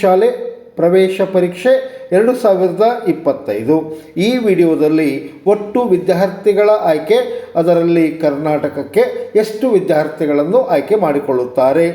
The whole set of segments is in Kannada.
ಶಾಲೆ ಪ್ರವೇಶ ಪರೀಕ್ಷೆ ಎರಡು ಸಾವಿರದ ಇಪ್ಪತ್ತೈದು. ಈ ವಿಡಿಯೋದಲ್ಲಿ ಒಟ್ಟು ವಿದ್ಯಾರ್ಥಿಗಳ ಆಯ್ಕೆ, ಅದರಲ್ಲಿ ಕರ್ನಾಟಕಕ್ಕೆ ಎಷ್ಟು ವಿದ್ಯಾರ್ಥಿಗಳನ್ನು ಆಯ್ಕೆ ಮಾಡಿಕೊಳ್ಳುತ್ತಾರೆ,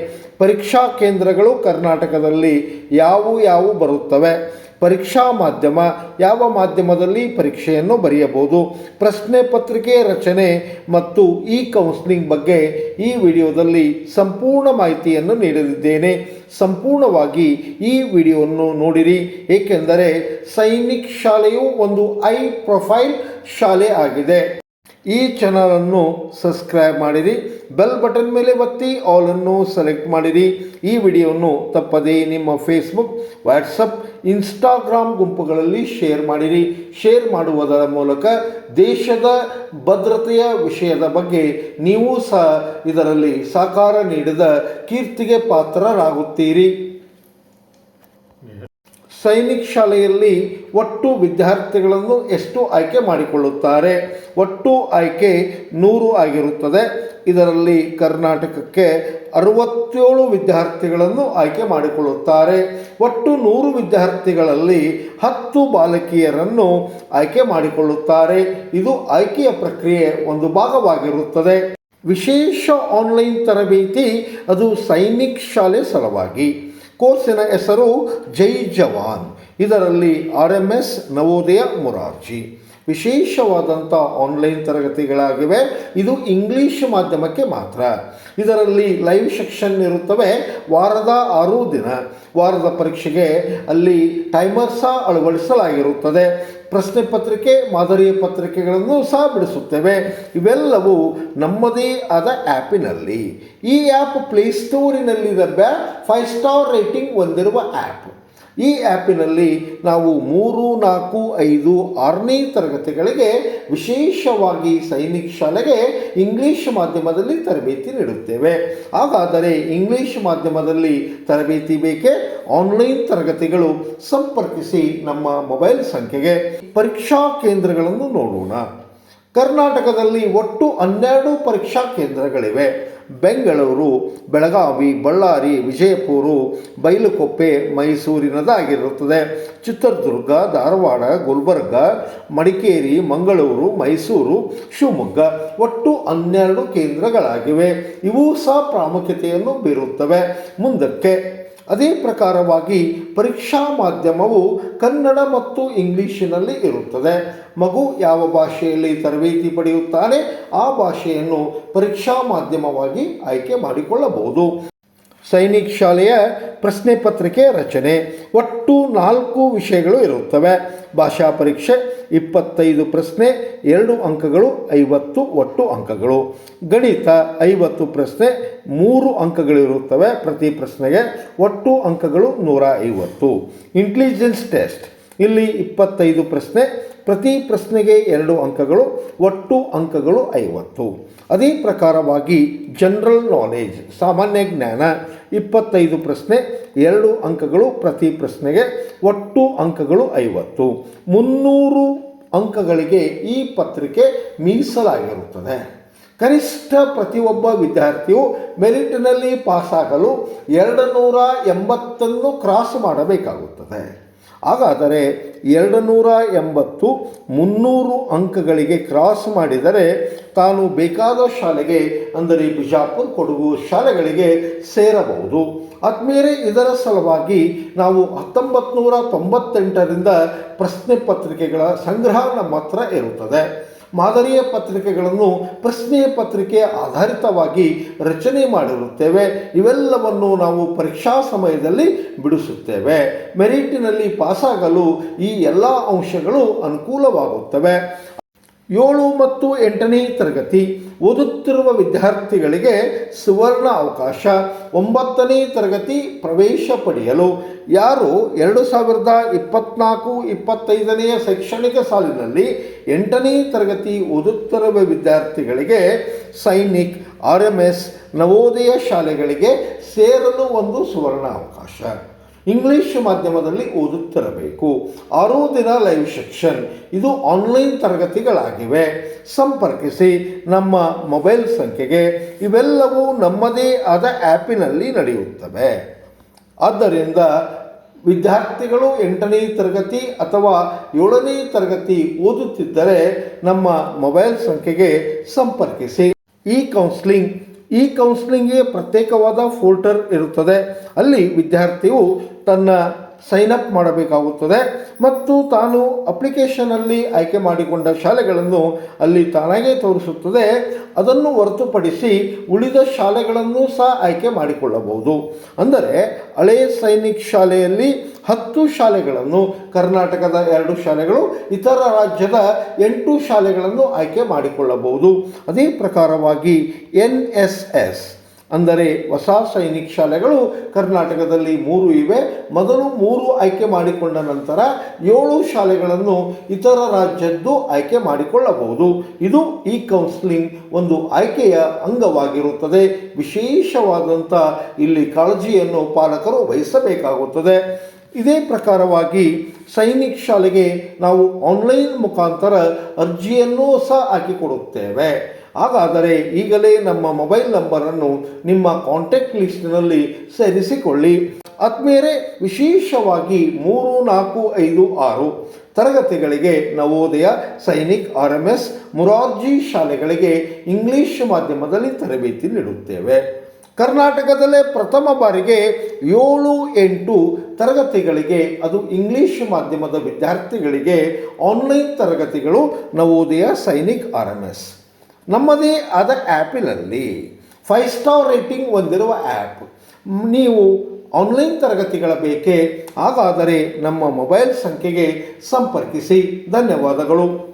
ಪರೀಕ್ಷಾ ಕೇಂದ್ರಗಳು ಕರ್ನಾಟಕದಲ್ಲಿ ಯಾವು ಯಾವು ಬರುತ್ತವೆ ಪರೀಕ್ಷಾ ಮಾಧ್ಯಮ. ಯಾವ ಮಾಧ್ಯಮದಲ್ಲಿ ಪರೀಕ್ಷೆಯನ್ನು ಬರೆಯಬಹುದು? ಪ್ರಶ್ನೆ ಪತ್ರಿಕೆ ರಚನೆ ಮತ್ತು ಇ ಕೌನ್ಸಿಲಿಂಗ್ ಬಗ್ಗೆ ಈ ವಿಡಿಯೋದಲ್ಲಿ ಸಂಪೂರ್ಣ ಮಾಹಿತಿಯನ್ನು ನೀಡಲಿದ್ದೇನೆ. ಸಂಪೂರ್ಣವಾಗಿ ಈ ವಿಡಿಯೋವನ್ನು ನೋಡಿರಿ. ಏಕೆಂದರೆ ಸೈನಿಕ್ ಶಾಲೆಯು ಒಂದು ಐ ಪ್ರೊಫೈಲ್ ಶಾಲೆ ಆಗಿದೆ. ಈ ಚಾನಲನ್ನು ಸಬ್ಸ್ಕ್ರೈಬ್ ಮಾಡಿರಿ, ಬೆಲ್ ಬಟನ್ ಮೇಲೆ ಒತ್ತಿ, ಆಲನ್ನು ಸೆಲೆಕ್ಟ್ ಮಾಡಿರಿ. ಈ ವಿಡಿಯೋವನ್ನು ತಪ್ಪದೇ ನಿಮ್ಮ ಫೇಸ್ಬುಕ್ ವಾಟ್ಸಪ್ ಇನ್ಸ್ಟಾಗ್ರಾಮ್ ಗುಂಪುಗಳಲ್ಲಿ ಶೇರ್ ಮಾಡಿರಿ. ಶೇರ್ ಮಾಡುವುದರ ಮೂಲಕ ದೇಶದ ಭದ್ರತೆಯ ವಿಷಯದ ಬಗ್ಗೆ ನೀವು ಸಹ ಇದರಲ್ಲಿ ಸಹಕಾರ ನೀಡಿದ ಕೀರ್ತಿಗೆ ಪಾತ್ರರಾಗುತ್ತೀರಿ. ಸೈನಿಕ್ ಶಾಲೆಯಲ್ಲಿ ಒಟ್ಟು ವಿದ್ಯಾರ್ಥಿಗಳನ್ನು ಎಷ್ಟು ಆಯ್ಕೆ ಮಾಡಿಕೊಳ್ಳುತ್ತಾರೆ? ಒಟ್ಟು ಆಯ್ಕೆ ನೂರು ಆಗಿರುತ್ತದೆ. ಇದರಲ್ಲಿ ಕರ್ನಾಟಕಕ್ಕೆ ಅರವತ್ತೇಳು ವಿದ್ಯಾರ್ಥಿಗಳನ್ನು ಆಯ್ಕೆ ಮಾಡಿಕೊಳ್ಳುತ್ತಾರೆ. ಒಟ್ಟು ನೂರು ವಿದ್ಯಾರ್ಥಿಗಳಲ್ಲಿ ಹತ್ತು ಬಾಲಕಿಯರನ್ನು ಆಯ್ಕೆ ಮಾಡಿಕೊಳ್ಳುತ್ತಾರೆ. ಇದು ಆಯ್ಕೆಯ ಪ್ರಕ್ರಿಯೆ ಒಂದು ಭಾಗವಾಗಿರುತ್ತದೆ. ವಿಶೇಷ ಆನ್ಲೈನ್ ತರಬೇತಿ, ಅದು ಸೈನಿಕ್ ಶಾಲೆ ಸಲುವಾಗಿ. ಕೋರ್ಸಿನ ಹೆಸರು ಜೈ ಜವಾನ್. ಇದರಲ್ಲಿ R M S Navodaya Morarji. ವಿಶೇಷವಾದಂಥ ಆನ್ಲೈನ್ ತರಗತಿಗಳಾಗಿವೆ. ಇದು ಇಂಗ್ಲೀಷ್ ಮಾಧ್ಯಮಕ್ಕೆ ಮಾತ್ರ. ಇದರಲ್ಲಿ ಲೈವ್ ಸೆಕ್ಷನ್ ಇರುತ್ತವೆ. ವಾರದ ಆರು ದಿನ. ವಾರದ ಪರೀಕ್ಷೆಗೆ ಅಲ್ಲಿ ಟೈಮರ್ ಸಹ ಅಳವಡಿಸಲಾಗಿರುತ್ತದೆ. ಪ್ರಶ್ನೆ ಪತ್ರಿಕೆ ಮಾದರಿಯ ಪತ್ರಿಕೆಗಳನ್ನು ಸಹ ಬಿಡಿಸುತ್ತೇವೆ. ಇವೆಲ್ಲವೂ ನಮ್ಮದೇ ಆದ ಆ್ಯಪಿನಲ್ಲಿ ಈ ಆ್ಯಪ್ ಪ್ಲೇಸ್ಟೋರಿನಲ್ಲಿ ಲಭ್ಯ ಫೈವ್ ಸ್ಟಾರ್ ರೇಟಿಂಗ್ ಹೊಂದಿರುವ ಆ್ಯಪ್ ಈ ಆ್ಯಪಿನಲ್ಲಿ ನಾವು ಮೂರು, ನಾಲ್ಕು, ಐದು, ಆರನೇ ತರಗತಿಗಳಿಗೆ ವಿಶೇಷವಾಗಿ ಸೈನಿಕ್ ಶಾಲೆಗೆ ಇಂಗ್ಲೀಷ್ ಮಾಧ್ಯಮದಲ್ಲಿ ತರಬೇತಿ ನೀಡುತ್ತೇವೆ. ಹಾಗಾದರೆ ಇಂಗ್ಲೀಷ್ ಮಾಧ್ಯಮದಲ್ಲಿ ತರಬೇತಿ ಬೇಕೇ? ಆನ್ಲೈನ್ ತರಗತಿಗಳು ಸಂಪರ್ಕಿಸಿ ನಮ್ಮ ಮೊಬೈಲ್ ಸಂಖ್ಯೆಗೆ. ಪರೀಕ್ಷಾ ಕೇಂದ್ರಗಳನ್ನು ನೋಡೋಣ. ಕರ್ನಾಟಕದಲ್ಲಿ ಒಟ್ಟು ಹನ್ನೆರಡು ಪರೀಕ್ಷಾ ಕೇಂದ್ರಗಳಿವೆ. ಬೆಂಗಳೂರು, ಬೆಳಗಾವಿ, ಬಳ್ಳಾರಿ, ವಿಜಯಪುರ, ಬೈಲುಕೊಪ್ಪೆ, ಮೈಸೂರಿನದಾಗಿರುತ್ತದೆ. ಚಿತ್ರದುರ್ಗ, ಧಾರವಾಡ, ಗುಲ್ಬರ್ಗ, ಮಡಿಕೇರಿ, ಮಂಗಳೂರು, ಮೈಸೂರು, ಶಿವಮೊಗ್ಗ ಒಟ್ಟು ಹನ್ನೆರಡು ಕೇಂದ್ರಗಳಾಗಿವೆ. ಇವು ಸಹ ಪ್ರಾಮುಖ್ಯತೆಯನ್ನು ಬೀರುತ್ತವೆ. ಮುಂದಕ್ಕೆ ಅದೇ ಪ್ರಕಾರವಾಗಿ ಪರೀಕ್ಷಾ ಮಾಧ್ಯಮವು ಕನ್ನಡ ಮತ್ತು ಇಂಗ್ಲೀಷಿನಲ್ಲಿ ಇರುತ್ತದೆ. ಮಗು ಯಾವ ಭಾಷೆಯಲ್ಲಿ ತರಬೇತಿ ಪಡೆಯುತ್ತಾನೆ, ಆ ಭಾಷೆಯನ್ನು ಪರೀಕ್ಷಾ ಮಾಧ್ಯಮವಾಗಿ ಆಯ್ಕೆ ಮಾಡಿಕೊಳ್ಳಬಹುದು. ಸೈನಿಕ್ ಶಾಲೆಯ ಪ್ರಶ್ನೆ ಪತ್ರಿಕೆ ರಚನೆ. ಒಟ್ಟು ನಾಲ್ಕು ವಿಷಯಗಳು ಇರುತ್ತವೆ. ಭಾಷಾ ಪರೀಕ್ಷೆ, ಇಪ್ಪತ್ತೈದು ಪ್ರಶ್ನೆ, ಎರಡು ಅಂಕಗಳು, ಐವತ್ತು ಒಟ್ಟು ಅಂಕಗಳು. ಗಣಿತ, ಐವತ್ತು ಪ್ರಶ್ನೆ, ಮೂರು ಅಂಕಗಳಿರುತ್ತವೆ ಪ್ರತಿ ಪ್ರಶ್ನೆಗೆ ಒಟ್ಟು ಅಂಕಗಳು ನೂರ ಐವತ್ತು. ಇಂಟೆಲಿಜೆನ್ಸ್ ಟೆಸ್ಟ್ ಇಲ್ಲಿ ಇಪ್ಪತ್ತೈದು ಪ್ರಶ್ನೆ ಪ್ರತಿ ಪ್ರಶ್ನೆಗೆ ಎರಡು ಅಂಕಗಳು, ಒಟ್ಟು ಅಂಕಗಳು ಐವತ್ತು. ಅದೇ ಪ್ರಕಾರವಾಗಿ ಜನರಲ್ ನಾಲೆಜ್ ಸಾಮಾನ್ಯ ಜ್ಞಾನ, ಇಪ್ಪತ್ತೈದು ಪ್ರಶ್ನೆ, ಎರಡು ಅಂಕಗಳು ಪ್ರತಿ ಪ್ರಶ್ನೆಗೆ, ಒಟ್ಟು ಅಂಕಗಳು ಐವತ್ತು. ಮುನ್ನೂರು ಅಂಕಗಳಿಗೆ ಈ ಪತ್ರಿಕೆ ಮೀಸಲಾಗಿರುತ್ತದೆ. ಕನಿಷ್ಠ ಪ್ರತಿಯೊಬ್ಬ ವಿದ್ಯಾರ್ಥಿಯು ಮೆರಿಟ್ನಲ್ಲಿ ಪಾಸಾಗಲು ಎರಡು ನೂರ ಎಂಬತ್ತನ್ನು ಕ್ರಾಸ್ ಮಾಡಬೇಕಾಗುತ್ತದೆ. ಹಾಗಾದರೆ ಎರಡು ನೂರ ಎಂಬತ್ತು ಮುನ್ನೂರು ಅಂಕಗಳಿಗೆ ಕ್ರಾಸ್ ಮಾಡಿದರೆ ತಾನು ಬೇಕಾದ ಶಾಲೆಗೆ, ಅಂದರೆ ಬಿಜಾಪುರ, ಕೊಡಗು ಶಾಲೆಗಳಿಗೆ ಸೇರಬಹುದು. ಆದ್ಮೇಲೆ ಇದರ ಸಲುವಾಗಿ ನಾವು ಹತ್ತೊಂಬತ್ತು ನೂರ ತೊಂಬತ್ತೆಂಟರಿಂದ ಪ್ರಶ್ನೆ ಪತ್ರಿಕೆಗಳ ಸಂಗ್ರಹ ನಮ್ಮ ಇರುತ್ತದೆ. ಮಾದರಿಯ ಪತ್ರಿಕೆಗಳನ್ನು ಪ್ರಶ್ನೆಯ ಪತ್ರಿಕೆ ಆಧಾರಿತವಾಗಿ ರಚನೆ ಮಾಡಿರುತ್ತೇವೆ. ಇವೆಲ್ಲವನ್ನು ನಾವು ಪರೀಕ್ಷಾ ಸಮಯದಲ್ಲಿ ಬಿಡಿಸುತ್ತೇವೆ. ಮೆರಿಟಿನಲ್ಲಿ ಪಾಸಾಗಲು ಈ ಎಲ್ಲ ಅಂಶಗಳು ಅನುಕೂಲವಾಗುತ್ತವೆ. ಏಳು ಮತ್ತು ಎಂಟನೇ ತರಗತಿ ಓದುತ್ತಿರುವ ವಿದ್ಯಾರ್ಥಿಗಳಿಗೆ ಸುವರ್ಣ ಅವಕಾಶ, ಒಂಬತ್ತನೇ ತರಗತಿ ಪ್ರವೇಶ ಪಡೆಯಲು ಯಾರು ಎರಡು ಸಾವಿರದ ಇಪ್ಪತ್ನಾಲ್ಕು ಇಪ್ಪತ್ತೈದನೆಯ ಶೈಕ್ಷಣಿಕ ಸಾಲಿನಲ್ಲಿ ಎಂಟನೇ ತರಗತಿ ಓದುತ್ತಿರುವ ವಿದ್ಯಾರ್ಥಿಗಳಿಗೆ Sainik, R M S, Navodaya ಶಾಲೆಗಳಿಗೆ ಸೇರಲು ಒಂದು ಸುವರ್ಣ ಅವಕಾಶ. ಇಂಗ್ಲಿಷ್ ಮಾಧ್ಯಮದಲ್ಲಿ ಓದುತ್ತಿರಬೇಕು. ಆರು ದಿನ ಲೈವ್ ಸೆಕ್ಷನ್ ಇದು ಆನ್ಲೈನ್ ತರಗತಿಗಳಾಗಿವೆ. ಸಂಪರ್ಕಿಸಿ ನಮ್ಮ ಮೊಬೈಲ್ ಸಂಖ್ಯೆಗೆ. ಇವೆಲ್ಲವೂ ನಮ್ಮದೇ ಆದ ಆ್ಯಪಿನಲ್ಲಿ ನಡೆಯುತ್ತವೆ. ಆದ್ದರಿಂದ ವಿದ್ಯಾರ್ಥಿಗಳು ಎಂಟನೇ ತರಗತಿ ಅಥವಾ ಏಳನೇ ತರಗತಿ ಓದುತ್ತಿದ್ದರೆ ನಮ್ಮ ಮೊಬೈಲ್ ಸಂಖ್ಯೆಗೆ ಸಂಪರ್ಕಿಸಿ. ಈ ಕೌನ್ಸ್ಲಿಂಗ್ ಈ ಕೌನ್ಸಿಲಿಂಗ್ಗೆ ಪ್ರತ್ಯೇಕವಾದ ಫೋಲ್ಟರ್ ಇರುತ್ತದೆ. ಅಲ್ಲಿ ವಿದ್ಯಾರ್ಥಿಯು ತನ್ನ ಸೈನ್ ಅಪ್ ಮಾಡಬೇಕಾಗುತ್ತದೆ. ಮತ್ತು ತಾನು ಅಪ್ಲಿಕೇಶನಲ್ಲಿ ಆಯ್ಕೆ ಮಾಡಿಕೊಂಡ ಶಾಲೆಗಳನ್ನು ಅಲ್ಲಿ ತಾನಾಗೇ ತೋರಿಸುತ್ತದೆ. ಅದನ್ನು ಹೊರತುಪಡಿಸಿ ಉಳಿದ ಶಾಲೆಗಳನ್ನು ಸಹ ಆಯ್ಕೆ ಮಾಡಿಕೊಳ್ಳಬಹುದು. ಅಂದರೆ ಹಳೆ ಸೈನಿಕ್ ಶಾಲೆಯಲ್ಲಿ ಹತ್ತು ಶಾಲೆಗಳನ್ನು, ಕರ್ನಾಟಕದ ಎರಡು ಶಾಲೆಗಳು, ಇತರ ರಾಜ್ಯದ ಎಂಟು ಶಾಲೆಗಳನ್ನು ಆಯ್ಕೆ ಮಾಡಿಕೊಳ್ಳಬಹುದು. ಅದೇ ಪ್ರಕಾರವಾಗಿ ಎನ್ ಎಸ್ ಎಸ್ ಅಂದರೆ ಹೊಸ ಸೈನಿಕ್ ಶಾಲೆಗಳು ಕರ್ನಾಟಕದಲ್ಲಿ ಮೂರು ಇವೆ. ಮೊದಲು ಮೂರು ಆಯ್ಕೆ ಮಾಡಿಕೊಂಡ ನಂತರ ಏಳು ಶಾಲೆಗಳನ್ನು ಇತರ ರಾಜ್ಯದ್ದು ಆಯ್ಕೆ ಮಾಡಿಕೊಳ್ಳಬಹುದು. ಇದು ಈ ಕೌನ್ಸಿಲಿಂಗ್ ಒಂದು ಆಯ್ಕೆಯ ಅಂಗವಾಗಿರುತ್ತದೆ. ವಿಶೇಷವಾದಂಥ ಇಲ್ಲಿ ಕಾಳಜಿಯನ್ನು ಪಾಲಕರು ವಹಿಸಬೇಕಾಗುತ್ತದೆ. ಇದೇ ಪ್ರಕಾರವಾಗಿ ಸೈನಿಕ್ ಶಾಲೆಗೆ ನಾವು ಆನ್ಲೈನ್ ಮುಖಾಂತರ ಅರ್ಜಿಯನ್ನೂ ಸಹ ಹಾಕಿಕೊಡುತ್ತೇವೆ. ಹಾಗಾದರೆ ಈಗಲೇ ನಮ್ಮ ಮೊಬೈಲ್ ನಂಬರನ್ನು ನಿಮ್ಮ ಕಾಂಟ್ಯಾಕ್ಟ್ ಲಿಸ್ಟ್ನಲ್ಲಿ ಸೇರಿಸಿಕೊಳ್ಳಿ. ಆತ್ಮೀಯರೇ ವಿಶೇಷವಾಗಿ ಮೂರು ನಾಲ್ಕು ಐದು ಆರು ತರಗತಿಗಳಿಗೆ Navodaya, Sainik R M S Morarji ಶಾಲೆಗಳಿಗೆ ಇಂಗ್ಲಿಷ್ ಮಾಧ್ಯಮದಲ್ಲಿ ತರಬೇತಿ ನೀಡುತ್ತೇವೆ. ಕರ್ನಾಟಕದಲ್ಲೇ ಪ್ರಥಮ ಬಾರಿಗೆ ಏಳು ಎಂಟು ತರಗತಿಗಳಿಗೆ, ಅದು ಇಂಗ್ಲಿಷ್ ಮಾಧ್ಯಮದ ವಿದ್ಯಾರ್ಥಿಗಳಿಗೆ ಆನ್ಲೈನ್ ತರಗತಿಗಳು, Navodaya, Sainik R M S ನಮ್ಮದೇ ಆದ ಆ್ಯಪಿನಲ್ಲಿ ಫೈವ್ ಸ್ಟಾರ್ ರೇಟಿಂಗ್ ಹೊಂದಿರುವ ಆ್ಯಪ್ ನೀವು ಆನ್ಲೈನ್ ತರಗತಿಗಳ ಬೇಕೇ, ಹಾಗಾದರೆ ನಮ್ಮ ಮೊಬೈಲ್ ಸಂಖ್ಯೆಗೆ ಸಂಪರ್ಕಿಸಿ. ಧನ್ಯವಾದಗಳು.